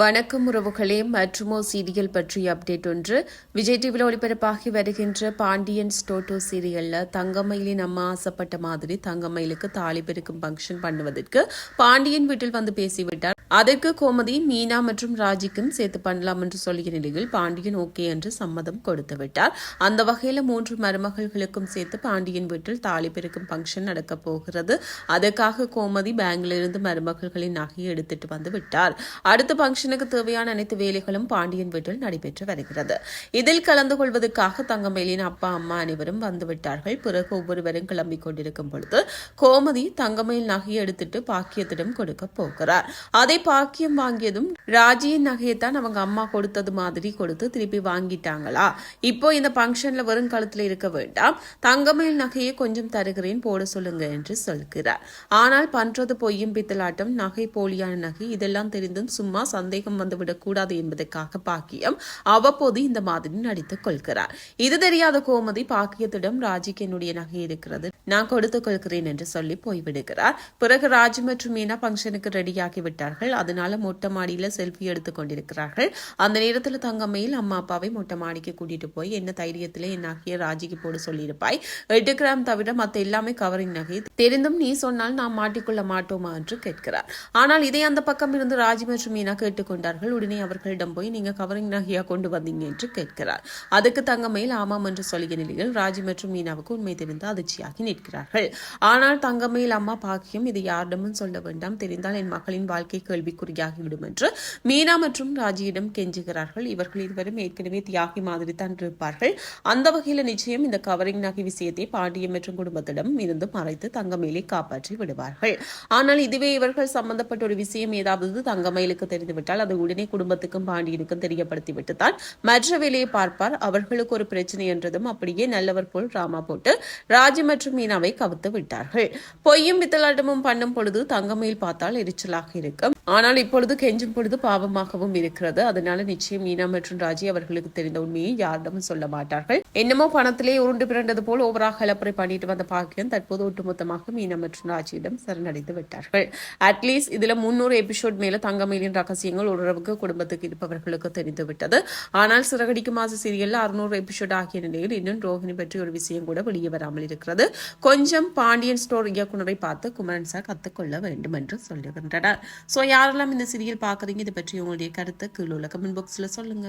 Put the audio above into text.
வணக்கம் உறவுகளே மற்றுமோ சீரியல் பற்றிய அப்டேட் ஒன்று. விஜய் டிவியில் ஒளிபரப்பாகி வருகின்ற பாண்டியன் ஸ்டோட்டோ சீரியலில் தங்கமயிலின் அம்மா ஆசைப்பட்ட மாதிரி தங்கமயிலுக்கு தாலி பெருக்கும் ஃபங்க்ஷன் பண்ணுவதற்கு பாண்டியன் வீட்டில் வந்து பேசிவிட்டார். அதற்கு கோமதி மீனா மற்றும் ராஜிக்கும் சேர்த்து பண்ணலாம் என்று சொல்லிய நிலையில் பாண்டியன் ஓகே என்று சம்மதம் கொடுத்து விட்டார். அந்த வகையில் மூன்று மருமகள்களுக்கும் சேர்த்து பாண்டியன் வீட்டில் தாலி பெருக்கும் ஃபங்க்ஷன் நடக்கப் போகிறது. அதற்காக கோமதி பேங்கிலிருந்து மருமகள்களின் நகையை எடுத்துட்டு வந்து விட்டார். அடுத்த கிச்சனுக்கு தேவையான அனைத்து வேலைகளும் பாண்டியன் வீட்டில் நடைபெற்று வருகிறது. இதில் கலந்து கொள்வதற்காக தங்கமயிலின் அப்பா அம்மா அனைவரும் வந்துவிட்டார்கள். பிறகு ஒவ்வொருவரும் கிளம்பிக் கொண்டிருக்கும் பொழுது கோமதி தங்கமேல் நகையை எடுத்துட்டு பாக்கியத்திடம் கொடுக்க போகிறார். அதை பாக்கியம் வாங்கியதும் ராஜியின் நகையைத்தான் அவங்க அம்மா கொடுத்தது மாதிரி கொடுத்து திருப்பி வாங்கிட்டாங்களா? இப்போ இந்த ஃபங்க்ஷன்ல வரும் கழுத்துல இருக்க வேண்டாம். தங்கமேல் நகையை கொஞ்சம் தருகிறேன் போட சொல்லுங்க என்று சொல்கிறார். ஆனால் பண்றது பொய்யும் பித்தலாட்டம் நகை போலியான நகை இதெல்லாம் தெரிந்தும் சும்மா சந்தேகம் வந்துவிடக்கூடாது என்பதற்காக பாக்கியம் அவ்வப்போது இந்த மாதிரி நடித்துக் கொள்கிறார். இது தெரியாத கோமதி பாக்கியத்திடம் ராஜிக்கு என்னுடைய நகை இருக்கிறது. நான் கொடுத்துக் கொள்கிறேன் என்று சொல்லி போய்விடுகிறார். பிறகு ராஜ் மற்றும் மீனா பங்கனுக்கு ரெடியாகி விட்டார்கள். அதனால மொட்டை மாடியில செல்ஃபி எடுத்துக் கொண்டிருக்கிறார்கள். அந்த நேரத்தில் தங்கம்மையில் அம்மா அப்பாவை மொட்டை மாடிக்கு கூட்டிட்டு போய் என்ன தைரியத்தில் என்னாகிய ராஜிக்கு போட சொல்லியிருப்பாய். எட்டு கிராம் தவிர மத்த எல்லாமே கவரிங் நகை. தெரிந்தும் நீ சொன்னால் நாம் மாட்டிக்கொள்ள மாட்டோமா என்று கேட்கிறார். ஆனால் இதை அந்த பக்கம் இருந்து ராஜி மற்றும் மீனா கேட்டு கேட்டுக்கொண்டார்கள். உடனே அவர்களிடம் போய் நீங்க கவரிங் நகையா கொண்டு வந்தீங்க? என்று கேட்கிறார். அதுக்கு தங்கமயில் ஆமாம் என்று சொல்லிய நிலையில் ராஜி மற்றும் மீனாவுக்கு உண்மை தெரிந்து அதிர்ச்சியாகி நிற்கிறார்கள். ஆனால் தங்கமயில் அம்மா பாக்கியம் இதை யாரிடமும் சொல்ல வேண்டாம். தெரிந்தால் என் மகளின் வாழ்க்கை கேள்விக்குறியாகிவிடும் என்று மீனா மற்றும் ராஜியிடம் கெஞ்சுகிறார்கள். இவர்கள் இருவரும் ஏற்கனவே தியாகி மாதிரி தான் இருப்பார்கள். அந்த வகையில் நிச்சயம் இந்த கவரிங் நகை விஷயத்தை பாண்டியம் மற்றும் குடும்பத்திடம் இருந்து மறைத்து தங்கமயிலை காப்பாற்றி விடுவார்கள். ஆனால் இதுவே இவர்கள் சம்பந்தப்பட்ட ஒரு விஷயம். ஏதாவது தங்கமயிலுக்கு தெரிந்துவிட்டால் விட்டால் அதை உடனே குடும்பத்துக்கும் பாண்டியனுக்கும் தெரியப்படுத்திவிட்டு தான் மற்ற வேலையை பார்ப்பார். அவர்களுக்கு ஒரு பிரச்சனை என்றதும் அப்படியே நல்லவர் போல் ராமா போட்டு ராஜி மற்றும் மீனாவை கவுத்து விட்டார்கள். பொய்யும் பித்தலாட்டமும் பண்ணும் பொழுது தங்கமயில் பார்த்தால் எரிச்சலாக இருக்கும். ஆனால் இப்பொழுது கெஞ்சும் பொழுது பாவமாகவும் இருக்கிறது. அதனால நிச்சயம் மீனா மற்றும் ராஜி அவர்களுக்கு தெரிந்த உண்மையை யாரிடமும் சொல்ல மாட்டார்கள். என்னமோ பணத்திலே உருண்டு பிறண்டது போல் ஓவராக கலப்பறை பண்ணிட்டு வந்த பாக்கியம் தற்போது ஒட்டுமொத்தமாக மீனா மற்றும் ராஜியிடம் சரணடைந்து விட்டார்கள். அட்லீஸ்ட் இதுல முன்னூறு எபிசோட் மேல தங்கமயிலின் ரகசியங்கள் ஓரளவுக்கு குடும்பத்துக்கு இருப்பவர்களுக்கு தெரிந்து விட்டது ஆனால் சிறகடிக்கு மாச சீரியல்ல அறுநூறு எபிசோட் ஆகிய நிலையில் இன்னும் ரோஹிணி பற்றி ஒரு விஷயம் கூட வெளியே வராமல் இருக்கிறது. கொஞ்சம் பாண்டியன் ஸ்டோர் இயக்குனரை பார்த்து குமரன் சார் கத்துக்கொள்ள வேண்டும் என்று சொல்லுகின்றனர். சோ யாரெல்லாம் இந்த சீரியல் பார்க்குறீங்க? இதை பற்றி உங்களுடைய கருத்தை கீழே உள்ள கமெண்ட் பாக்ஸில் சொல்லுங்க.